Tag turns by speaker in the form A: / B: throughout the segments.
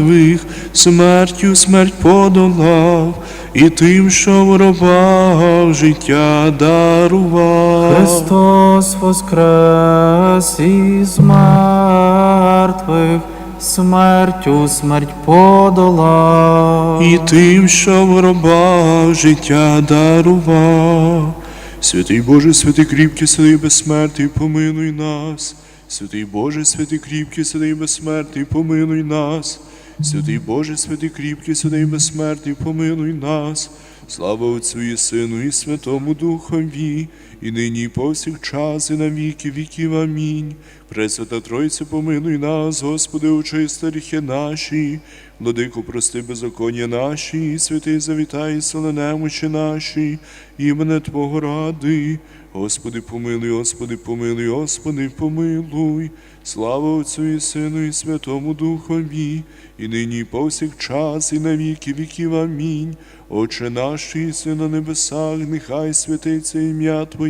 A: мертвих, смертю смерть подолав, і тим, що в робах життя дарував.
B: Христос воскрес із мертвих, смертю смерть подолав.
A: і тим, що в робах життя дарував. Святий Боже, святий кріпкий, святий безсмертний, помилуй нас. Святий Боже, святий кріпкий, святий безсмертний, помилуй нас. Святий Боже, святий кріпкий, святий безсмертний, помилуй нас. Слава Отцю і Сину, і Святому Духові, і нині, і повсякчас, і на віки віків. Амінь. Пресвята Тройця, помилуй нас, Господи, очисти гріхи наші, владику, прости беззаконня наші, і святий завітай, сили немочі наші, імене Твого ради. Господи, помилуй, Господи, помилуй, Господи, помилуй. Слава Отцю і Сину, і Святому Духові, і нині, і повсякчас, і на віки віків. Амінь. Отче наш, єси на небесах, нехай святиться ім'я Твоє,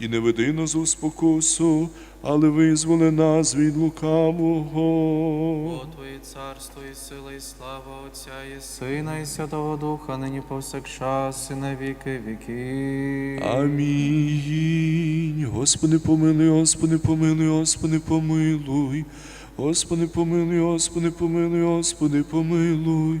A: і не веди нас у спокусу, але визволи нас від лукавого.
B: Бо Твоє царство і сила, і слава Отця і Сина, і Святого Духа, нині повсякчас, і на віки віки.
A: Амінь. Господи, помилуй, Господи, помилуй, Господи, помилуй. Господи, помилуй, Господи, помилуй, Господи, помилуй.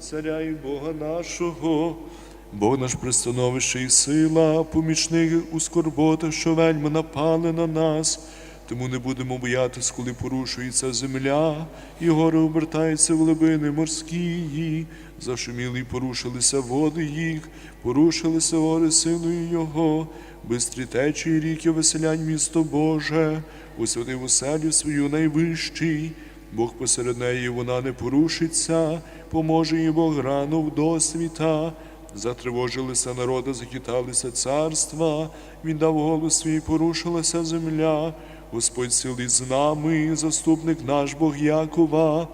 A: Царя і Бога нашого. Бог наш пристановище і сила, помічник у скорботах, що вельми напали на нас. Тому не будемо боятись, коли порушується земля, і гори обертаються в глибини морські. Зашуміли й порушилися води їх, порушилися гори силою Його, бистрі течії ріки веселянь місто Боже, усвятив оселю свою найвищий. Бог посеред неї вона не порушиться, поможе їй Бог рано в досвіта. Затривожилися народи, захиталися царства, він дав голос свій, порушилася земля. Господь сили з нами, заступник наш Бог Якова.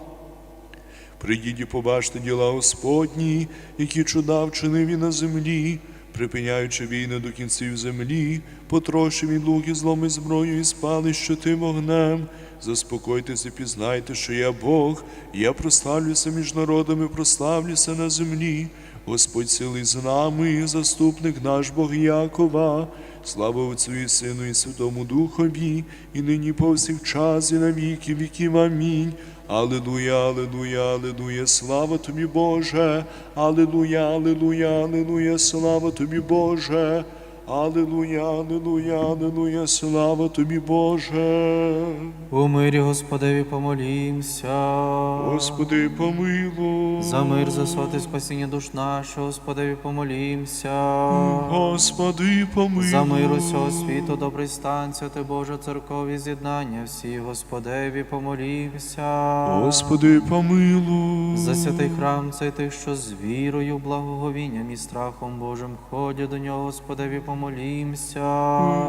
A: Прийдіть і побачте діла Господні, які чуда вчинив і на землі, припиняючи війни до кінців землі, потрощив він луки зломи зброю і спали щитим огнем. Заспокойтеся, пізнайте, що я Бог, я прославлюся між народами, прославлюся на землі. Господь сили з нами, заступник наш Бог Якова. Слава Отцю і Сину, і Святому Духові, і нині повсякчас, і на віки віків. Амінь. Аллилуйя, аллилуйя, аллилуйя, слава тобі, Боже. Аллилуйя, аллилуйя, аллилуйя, слава тобі, Боже. Аллилуйя, аллилуйя, аллилуйя, слава тобі, Боже.
B: У мирі Господеві помолімся.
A: Господи, помилуй.
B: За мир, за соти спасіння душ наших, Господеві помолімся.
A: Господи, помилуй.
B: За мир усього світу, добрий стан, святи Боже, церкові з'єднання, всі Господеві помолімся.
A: Господи, помилуй.
B: За святий храм цей тих, що з вірою, благоговінням і страхом Божим ходять до нього, Господеві помолімся.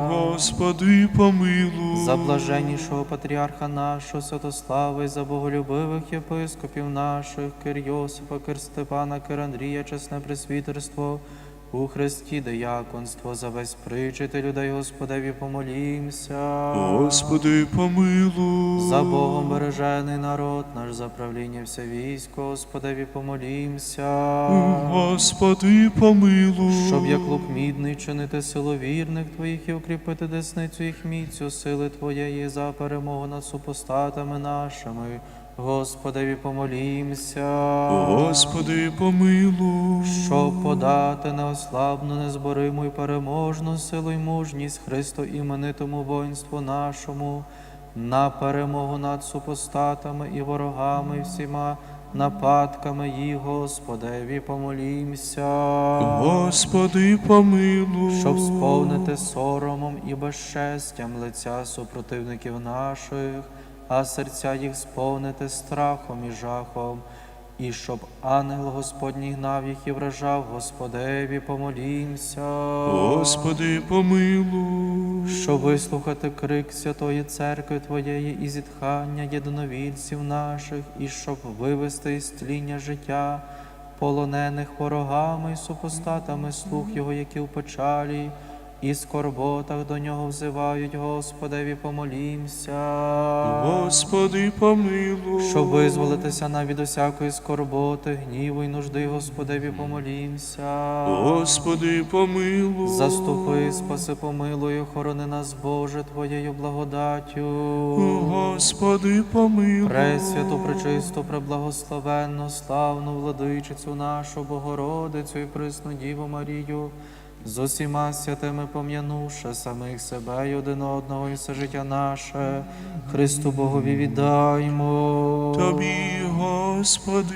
A: Господи, помилуй.
B: За блаженнішого патріарха нашого Святослава і за боголюбивих єпископів наших, Кир Йосипа, Кир Степана, Кир Андрія, чесне пресвітерство, у Христі дияконство, за весь причити людей, Господеві помолімся.
A: Господи, помилуй.
B: За Богом бережений народ наш, за правління все військо, Господеві помолімся.
A: Господи, помилуй.
B: Щоб як лук мідний чинити силу вірних твоїх і укріпити десницю їх міцю, сили твоєї за перемогу над супостатами нашими. Господеві помолімся.
A: Господи, помилуй.
B: Щоб подати неослабну, незбориму і переможну силу й мужність Христу іменитому воїнству нашому, на перемогу над супостатами і ворогами, і всіма нападками їх, Господеві, помолімся.
A: Господи, помилуй.
B: Щоб сповнити соромом і безчестям лиця супротивників наших, а серця їх сповнити страхом і жахом, і щоб ангел Господній гнав їх і вражав, Господеві, помолімся.
A: Господи, помилуй.
B: Щоб вислухати крик Святої Церкви Твоєї і зітхання єдиновільців наших, і щоб вивести із тління життя полонених ворогами і супостатами слух Його, які в печалі, і скорботах до нього взивають, Господеві, помолімся.
A: Господи, помилуй.
B: Щоб визволитися нам від усякої скорботи, гніву і нужди, Господеві, помолімся.
A: Господи, помилуй.
B: Заступи, спаси, помилуй, охорони нас, Боже, Твоєю благодаттю.
A: Господи, помилуй.
B: Пресвяту, пречисту, преблагословенну, славну владичицю нашу, Богородицю і присну Діву Марію, з усіма святими пом'янувши самих себе і один одного і все життя наше, Христу Богові віддаймо.
A: Тобі, Господи.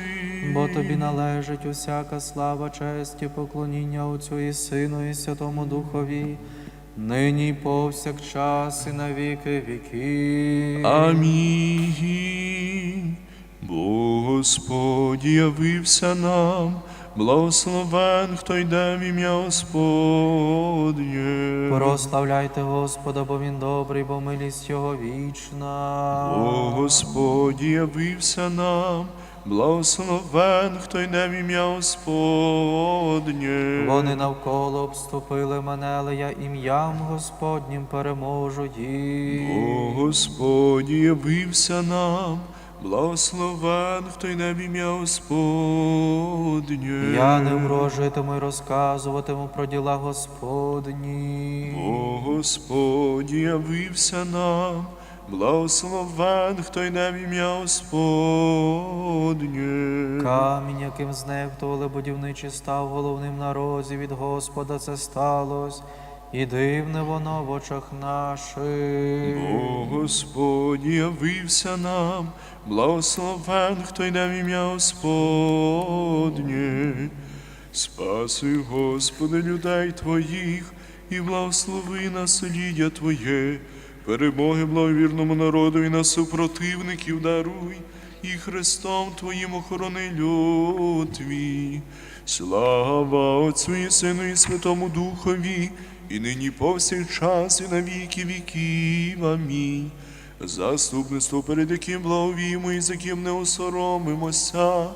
B: Бо тобі належить усяка слава, честь і поклоніння Отцю і Сину, і Святому Духові, нині і повсякчас і на віки віки.
A: Амінь. Бо Господь явився нам, благословен, хто йде в ім'я Господнє.
B: Прославляйте Господа, бо Він добрий, бо милість Його вічна.
A: О Господь явився нам, благословен, хто йде в ім'я Господнє.
B: Вони навколо обступили мене, але я ім'ям Господнім переможу їх.
A: О Господь явився нам, благословен, хто йде в ім'я Господнє.
B: Я не врожитиму й розказуватиму про діла Господні.
A: О Господь явився нам, благословен, хто йде в ім'я Господнє.
B: Камінь, яким знехтували будівничі, став головним на розі від Господа це сталось, і дивне воно в очах наших.
A: О Господь явився нам, благословен, хто йде в ім'я Господнє. Спаси, Господи, людей Твоїх, і благослови насліддя Твоє, перемоги благовірному народу і на супротивників даруй, і Христом Твоїм охорони люд Твій. Слава Отцю і Сину і Святому Духові, і нині повсякчас, і на віки віків. Амінь. Заступництво, перед яким благовіємо і за ким не осоромимося.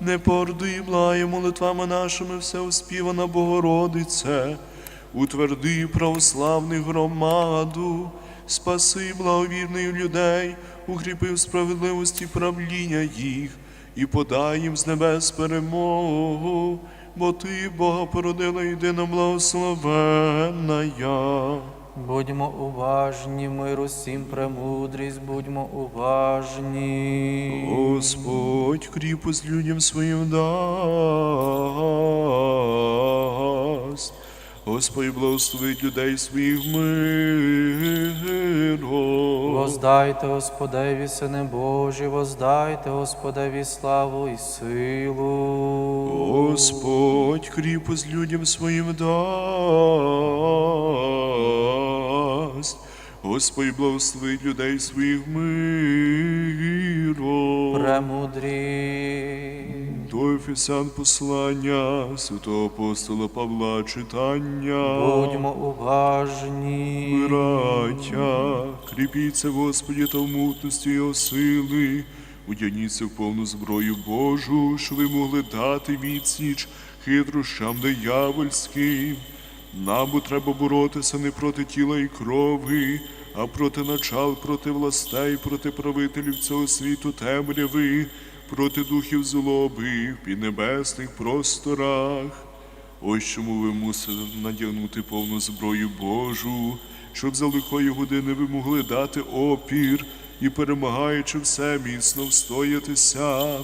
A: Не порди, благає молитвами нашими все успівана Богородице, утверди православних громаду, спаси благовірних людей, укріпи в справедливості правління їх і подай їм з небес перемогу, бо ти, Бога, породила єдина благословенна. Я.
B: Будьмо уважні, миру всім премудрість, будьмо уважні.
A: Господь кріпость людям своїм дасть. Господь благословить людей своїх миром.
B: Воздайте Господеві, сини Божі, воздайте Господеві славу і силу.
A: Господь кріпость людям своїм дасть. Господь благословить людей своїх миром.
B: Премудрі.
A: До Ефесян послання святого апостола Павла читання.
B: Будьмо уважні.
A: Браття, кріпіться, Господі, та в мутності його сили, удяніться в повну зброю Божу, що ви могли дати відсіч хитрощам диявольським. Нам бо треба боротися не проти тіла і крови, а проти начал, проти властей, проти правителів цього світу темряви, проти духів злоби в піднебесних просторах. Ось чому ви мусите надягнути повну зброю Божу, щоб за лихої години ви могли дати опір і перемагаючи все, міцно встоятися.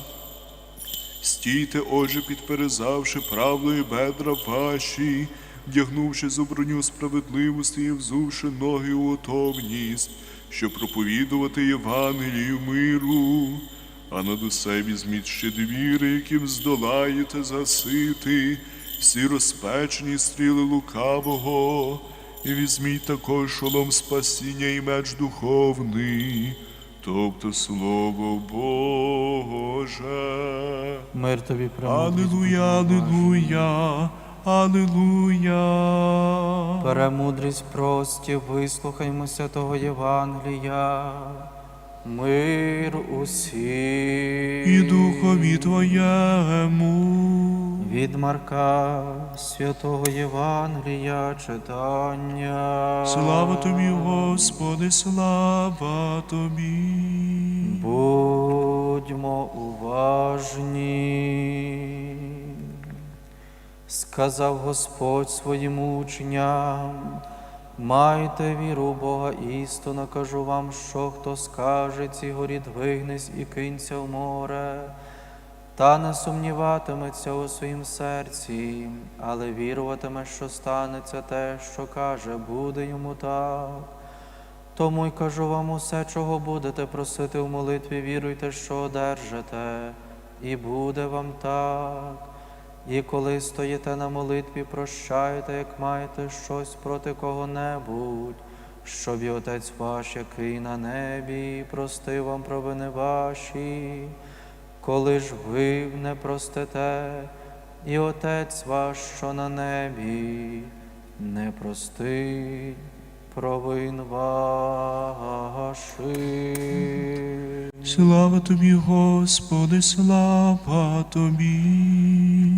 A: Стійте, отже, підперезавши правдою бедра ваші, вдягнувши зуброню справедливості і взувши ноги у готовність, щоб проповідувати Євангелію миру, а над усе візьміть ще двіри, яким здолаєте засити, всі розпечені стріли лукавого, і візьміть також шолом спасіння і меч духовний, тобто слово Боже.
B: Мир тобі.
A: Аллилуйя, аллилуйя, аллилуйя.
B: Премудрість прості, вислухаймо святого Євангелія. Мир усім.
A: І духові Твоєму.
B: Від Марка святого Євангелія читання.
A: Слава Тобі, Господи, слава Тобі.
B: Будьмо уважні. Сказав Господь своїм учням, майте віру Бога істинно кажу вам, що хто скаже цій горі двигнись і кинься в море, та не сумніватиметься у своїм серці, але віруватиме, що станеться те, що каже, буде йому так. Тому й кажу вам усе, чого будете просити в молитві, віруйте, що одержите, і буде вам так. І коли стоїте на молитві, прощайте, як маєте щось проти кого-небудь, щоб і Отець ваш, який на небі, простив вам провини ваші. Коли ж ви не простите, і Отець ваш, що на небі, не простить провин ваших.
A: Слава Тобі, Господи, слава Тобі.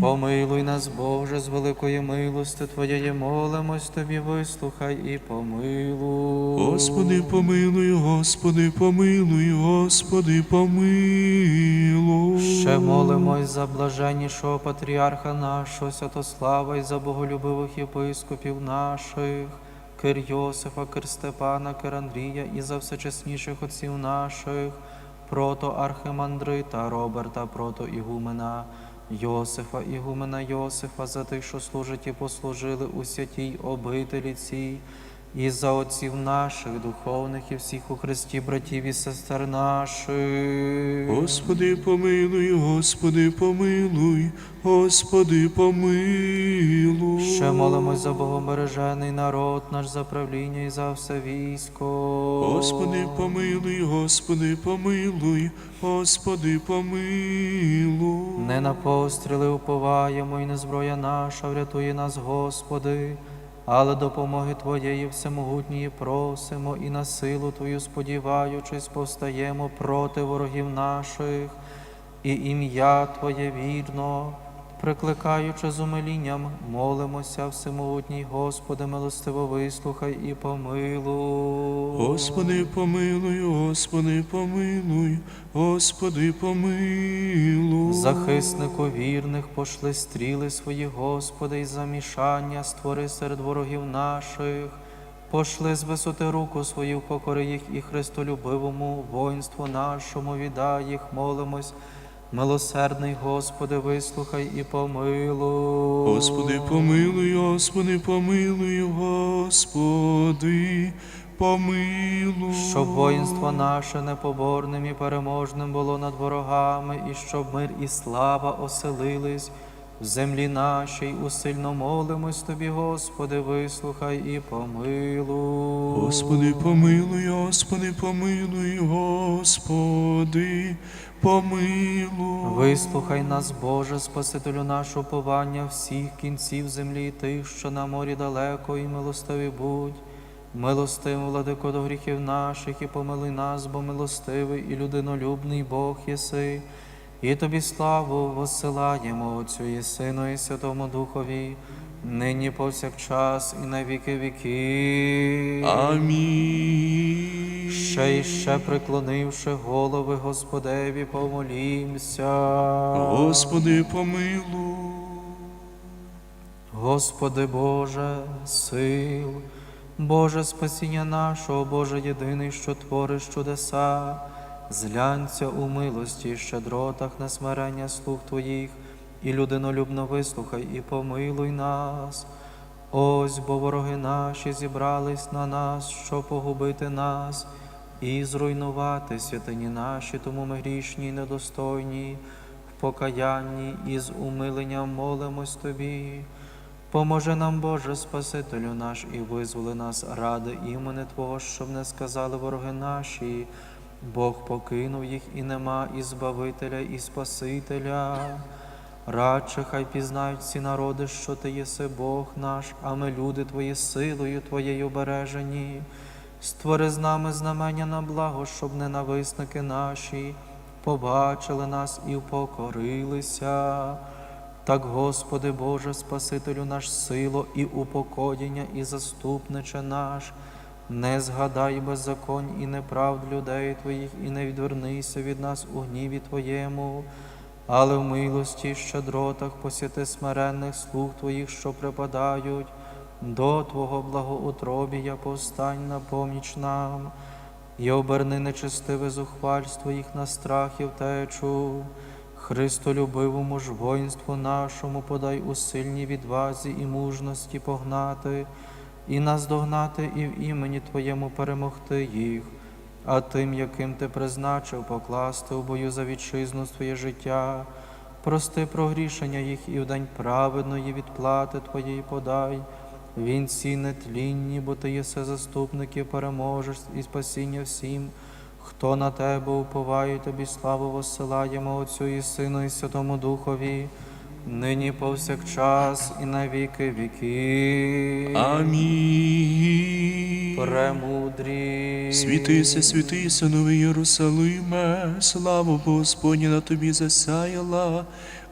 B: Помилуй нас, Боже, з великої милости Твоєї молимось Тобі, вислухай і помилуй.
A: Господи, помилуй, Господи, помилуй, Господи, помилуй.
B: Ще молимось за блаженнішого патріарха нашого Святослава і за боголюбивих єпископів наших, Кир Йосифа, Кир Степана, Кир Андрія і за всечесніших отців наших, прото Архимандрита, Роберта, прото Ігумена, Йосифа, Ігумена Йосифа, за тих, що служать і послужили у святій обителі цій, і за отців наших, духовних і всіх у Христі, братів і сестер наших.
A: Господи, помилуй, Господи, помилуй, Господи, помилуй.
B: Ще молимось за богобережений народ, наш за правління і за все військо.
A: Господи, помилуй, Господи, помилуй, Господи, помилуй.
B: Не на постріли уповаємо, і не зброя наша, врятує нас, Господи, але допомоги Твоєї всемогутньої просимо, і на силу Твою сподіваючись, повстаємо проти ворогів наших, і ім'я Твоє вірно, прикликаючи з умилінням, молимося, всемогутній Господи, милостиво вислухай і помилуй.
A: Господи, помилуй, Господи, помилуй, Господи, помилуй.
B: Захиснику вірних пошли стріли свої, Господи, і замішання створи серед ворогів наших. Пошли з висоти руку свою, покори їх і Христолюбивому воїнству нашому віддай їх, молимось. Милосердний Господи, вислухай і помилуй.
A: Господи, помилуй, Господи, помилуй, Господи, помилуй.
B: Щоб воїнство наше непоборним і переможним було над ворогами, і щоб мир і слава оселились в землі нашій, усильно молимось Тобі, Господи, вислухай і помилуй.
A: Господи, помилуй, Господи, помилуй, Господи, помилуй.
B: Вислухай нас, Боже, Спасителю нашого повання всіх кінців землі, і тих, що на морі далеко, і милостиві будь. Милостивий, владико до гріхів наших, і помили нас, бо милостивий і людинолюбний Бог єси. І тобі славу воссилаємо Отцю і Сину, і Святому Духові, нині повсякчас, і на віки віки.
A: Амінь.
B: Ще й ще приклонивши голови Господеві, помолімся.
A: Господи, помилуй.
B: Господи Боже, сил Боже спасіння нашого, Боже єдиний, що твориш чудеса, зглянься у милості, і щедротах на смирення слуг Твоїх, і людинолюбно вислухай і помилуй нас. Ось бо вороги наші зібрались на нас, щоб погубити нас і зруйнувати святині наші, тому ми грішні й недостойні, в покаянні і з умиленням молимось Тобі. Поможи нам, Боже, Спасителю наш, і визволи нас ради імени Твого, щоб не сказали вороги наші. Бог покинув їх і нема і Збавителя, і Спасителя. Радше хай пізнають всі народи, що Ти єси Бог наш, а ми люди Твої силою Твоєю бережені. Створи з нами знамення на благо, щоб ненависники наші побачили нас і впокорилися. Так, Господи Боже, Спасителю наш сило і упокоєння, і заступниче наш, не згадай беззаконь і неправд людей Твоїх, і не відвернися від нас у гніві Твоєму, але в милості щедротах посіти смиренних слуг Твоїх, що припадають, до Твого благоутробія повстань на поміч нам, і оберни нечестиве зухвальство їх на страх і втечу. Христолюбивому ж воїнству нашому подай у сильній відвазі і мужності погнати, і наздогнати, і в імені Твоєму перемогти їх, а тим, яким ти призначив покласти у бою за вітчизну своє життя, прости прогрішення їх і в день праведної відплати Твоєї подай. Вінці нетлінні, бо ти єси заступник і переможеш і спасіння всім, хто на тебе уповає, тобі славу воссилаємо Отцю і Сину, і Святому Духові, нині повсякчас і на віки віки.
A: Амінь.
B: Премудрі.
A: Світися, світися, новий Єрусалиме, слава Господня на тобі засяяла,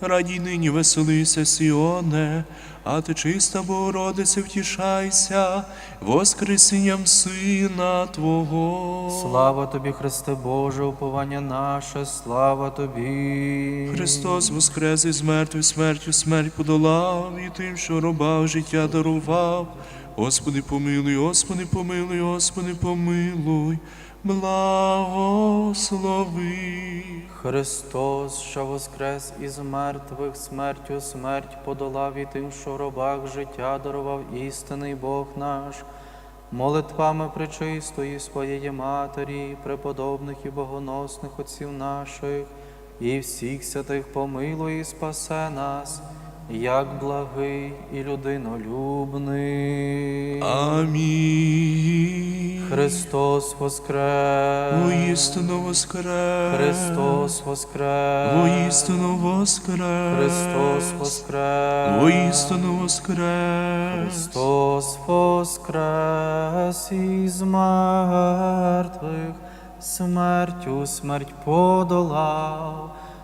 A: радій нині веселися, Сіоне, а ти чиста Богородице, втішайся, воскресінням Сина Твого.
B: Слава тобі, Христе Боже, уповання наше, слава тобі.
A: Христос воскрес із мертвих смертю смерть подолав, і тим, що робав, життя дарував. Господи, помилуй, Господи, помилуй, Господи, помилуй, благослови.
B: Христос, що воскрес із мертвих, смертю смерть подолав і тим, що робах життя дарував істинний Бог наш, молитвами пречистої своєї Матері, преподобних і богоносних отців наших, і всіх святих помилуй і спасе нас, як благий і людинолюбний.
A: Амінь.
B: Христос воскрес!
A: Воістину воскрес.
B: Христос воскрес!
A: Воістину воскрес.
B: Христос воскрес!
A: Воістину воскрес.
B: Христос воскрес із мертвих, смертю смерть подолав,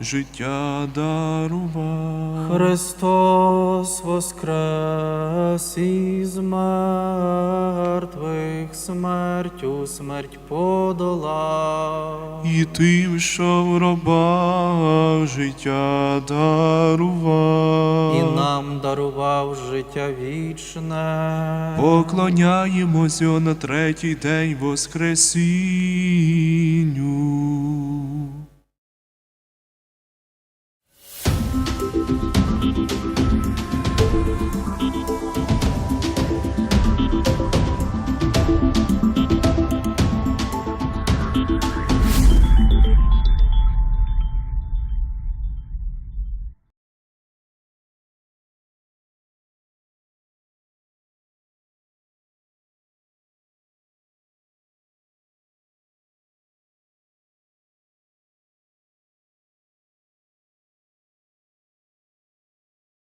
A: життя дарував.
B: Христос воскрес із мертвих, смертю смерть подолав.
A: І тим, що в гробах життя дарував.
B: І нам дарував життя вічне.
A: Поклоняємося на третій день Воскресіння.